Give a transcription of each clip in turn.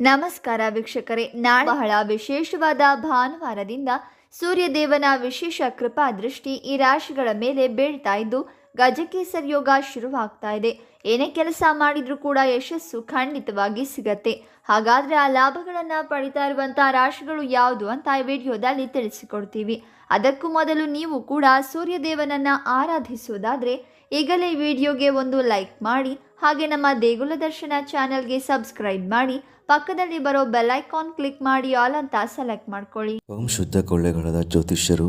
ನಮಸ್ಕಾರ ವೀಕ್ಷಕರೇ. ನಾಳೆ ಬಹಳ ವಿಶೇಷವಾದ ಭಾನುವಾರದಿಂದ ಸೂರ್ಯದೇವನ ವಿಶೇಷ ಕೃಪಾ ದೃಷ್ಟಿ ಈ ರಾಶಿಗಳ ಮೇಲೆ ಬೀಳ್ತಾ ಇದ್ದು ಗಜಕೇಸರಿ ಯೋಗ ಶುರುವಾಗ್ತಾ ಇದೆ. ಏನೇ ಕೆಲಸ ಮಾಡಿದರೂ ಕೂಡ ಯಶಸ್ಸು ಖಂಡಿತವಾಗಿ ಸಿಗತ್ತೆ. ಹಾಗಾದ್ರೆ ಆ ಲಾಭಗಳನ್ನ ಪಡಿತಾ ಇರುವಂಥ ರಾಶಿಗಳು ಯಾವುದು ಅಂತ ಈ ವಿಡಿಯೋದಲ್ಲಿ ತಿಳಿಸಿಕೊಡ್ತೀವಿ. ಅದಕ್ಕೂ ಮೊದಲು ನೀವು ಕೂಡ ಸೂರ್ಯದೇವನನ್ನ ಆರಾಧಿಸುವುದಾದ್ರೆ ಈಗಲೇ ವಿಡಿಯೋಗೆ ಒಂದು ಲೈಕ್ ಮಾಡಿ, ಹಾಗೆ ನಮ್ಮ ದೇಗುಲ ದರ್ಶನ ಚಾನೆಲ್ಗೆ ಸಬ್ಸ್ಕ್ರೈಬ್ ಮಾಡಿ, ಪಕ್ಕದಲ್ಲಿ ಬರೋ ಬೆಲ್ ಐಕಾನ್ ಕ್ಲಿಕ್ ಮಾಡಿ, ಆಲ್ ಅಂತ ಸೆಲೆಕ್ಟ್ ಮಾಡ್ಕೊಳ್ಳಿ. ಓಂ ಶುದ್ಧ ಕೊಳ್ಳೆಗಳದ ಜ್ಯೋತಿಷ್ಯರು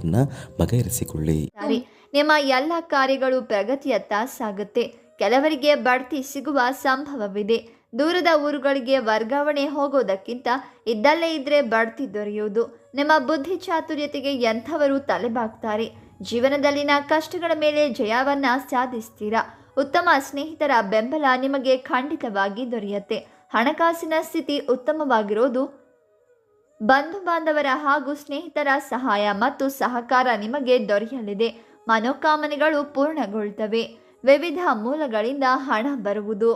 ಸಮಸ್ಯೆಗಳನ್ನು ಬಗೆಹರಿಸಿಕೊಳ್ಳಿ. ನಿಮ್ಮ ಎಲ್ಲ ಕಾರ್ಯಗಳು ಪ್ರಗತಿಯತ್ತ ಸಾಗುತ್ತೆ. ಕೆಲವರಿಗೆ ಬಡ್ತಿ ಸಿಗುವ ಸಂಭವವಿದೆ. ದೂರದ ಊರುಗಳಿಗೆ ವರ್ಗಾವಣೆ ಹೋಗೋದಕ್ಕಿಂತ ಇದ್ದಲ್ಲೇ ಇದ್ರೆ ಬಡ್ತಿ ದೊರೆಯುವುದು. ನಿಮ್ಮ ಬುದ್ಧಿ ಚಾತುರ್ಯತೆಗೆ ಎಂಥವರು ತಲೆಬಾಗ್ತಾರೆ. ಜೀವನದಲ್ಲಿನ ಕಷ್ಟಗಳ ಮೇಲೆ ಜಯವನ್ನ ಸಾಧಿಸ್ತೀರಾ? ಉತ್ತಮ ಸ್ನೇಹಿತರ ಬೆಂಬಲ ನಿಮಗೆ ಖಂಡಿತವಾಗಿ ದೊರೆಯುತ್ತೆ. ಹಣಕಾಸಿನ ಸ್ಥಿತಿ ಉತ್ತಮವಾಗಿರೋದು ಬಂಧು ಬಾಂಧವರ ಹಾಗೂ ಸ್ನೇಹಿತರ ಸಹಾಯ ಮತ್ತು ಸಹಕಾರ ನಿಮಗೆ ದೊರೆಯಲಿದೆ. ಮನೋಕಾಮನೆಗಳು ಪೂರ್ಣಗೊಳ್ತವೆ ವಿವಿಧ ಮೂಲಗಳಿಂದ ಹಣ ಬರುವುದು.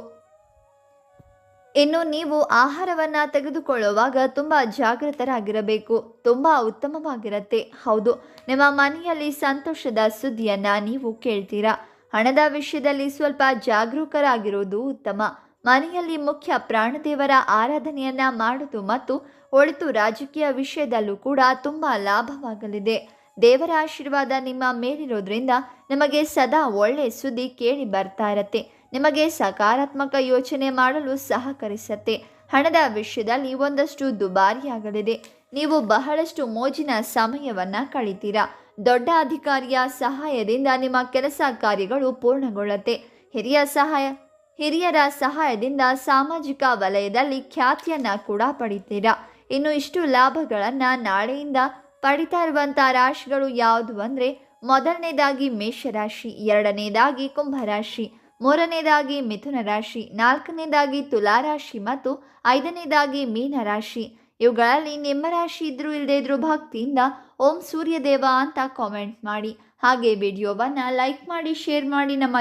ಇನ್ನು ನೀವು ಆಹಾರವನ್ನ ತೆಗೆದುಕೊಳ್ಳುವಾಗ ತುಂಬಾ ಜಾಗೃತರಾಗಿರಬೇಕು. ತುಂಬಾ ಉತ್ತಮವಾಗಿರುತ್ತೆ. ಹೌದು, ನಿಮ್ಮ ಮನೆಯಲ್ಲಿ ಸಂತೋಷದ ಸುದ್ದಿಯನ್ನು ನೀವು ಕೇಳ್ತೀರಾ? ಹಣದ ವಿಷಯದಲ್ಲಿ ಸ್ವಲ್ಪ ಜಾಗರೂಕರಾಗಿರುವುದು ಉತ್ತಮ. ಮನೆಯಲ್ಲಿ ಮುಖ್ಯ ಪ್ರಾಣದೇವರ ಆರಾಧನೆಯನ್ನ ಮಾಡುವುದು ಮತ್ತು ಒಳಿತು ರಾಜಕೀಯ ವಿಷಯದಲ್ಲೂ ಕೂಡ ತುಂಬಾ ಲಾಭವಾಗಲಿದೆ. ದೇವರ ಆಶೀರ್ವಾದ ನಿಮ್ಮ ಮೇಲಿರೋದ್ರಿಂದ ನಿಮಗೆ ಸದಾ ಒಳ್ಳೆ ಸುದ್ದಿ ಕೇಳಿ ಬರ್ತಾ ಇರತ್ತೆ. ನಿಮಗೆ ಸಕಾರಾತ್ಮಕ ಯೋಚನೆ ಮಾಡಲು ಸಹಕರಿಸತ್ತೆ. ಹಣದ ವಿಷಯದಲ್ಲಿ ಒಂದಷ್ಟು ದುಬಾರಿಯಾಗಲಿದೆ. ನೀವು ಬಹಳಷ್ಟು ಮೋಜಿನ ಸಮಯವನ್ನ ಕಳಿತೀರಾ. ದೊಡ್ಡ ಅಧಿಕಾರಿಯ ಸಹಾಯದಿಂದ ನಿಮ್ಮ ಕೆಲಸ ಕಾರ್ಯಗಳು ಪೂರ್ಣಗೊಳ್ಳುತ್ತೆ. ಹಿರಿಯ ಸಹಾಯ ಹಿರಿಯರ ಸಹಾಯದಿಂದ ಸಾಮಾಜಿಕ ವಲಯದಲ್ಲಿ ಖ್ಯಾತಿಯನ್ನು ಕೂಡ ಪಡಿತೀರಾ? ಇನ್ನು ಇಷ್ಟು ಲಾಭಗಳನ್ನು ನಾಳೆಯಿಂದ ಪಡಿತಾ ಇರುವಂಥ ರಾಶಿಗಳು ಯಾವುದು ಅಂದರೆ ಮೊದಲನೇದಾಗಿ ಮೇಷರಾಶಿ, ಎರಡನೇದಾಗಿ ಕುಂಭರಾಶಿ, ಮೂರನೇದಾಗಿ ಮಿಥುನ ರಾಶಿ, ನಾಲ್ಕನೇದಾಗಿ ತುಲಾರಾಶಿ ಮತ್ತು ಐದನೇದಾಗಿ ಮೀನರಾಶಿ ಇವುಗಳಲ್ಲಿ ನಿಮ್ಮ ರಾಶಿ ಇದ್ರೂ ಇಲ್ಲದೇ ಇದ್ರೂ ಭಕ್ತಿಯಿಂದ ಓಂ ಸೂರ್ಯದೇವ ಅಂತ ಕಾಮೆಂಟ್ ಮಾಡಿ. ಹಾಗೆ ವಿಡಿಯೋವನ್ನು ಲೈಕ್ ಮಾಡಿ ಶೇರ್ ಮಾಡಿ ನಮ್ಮ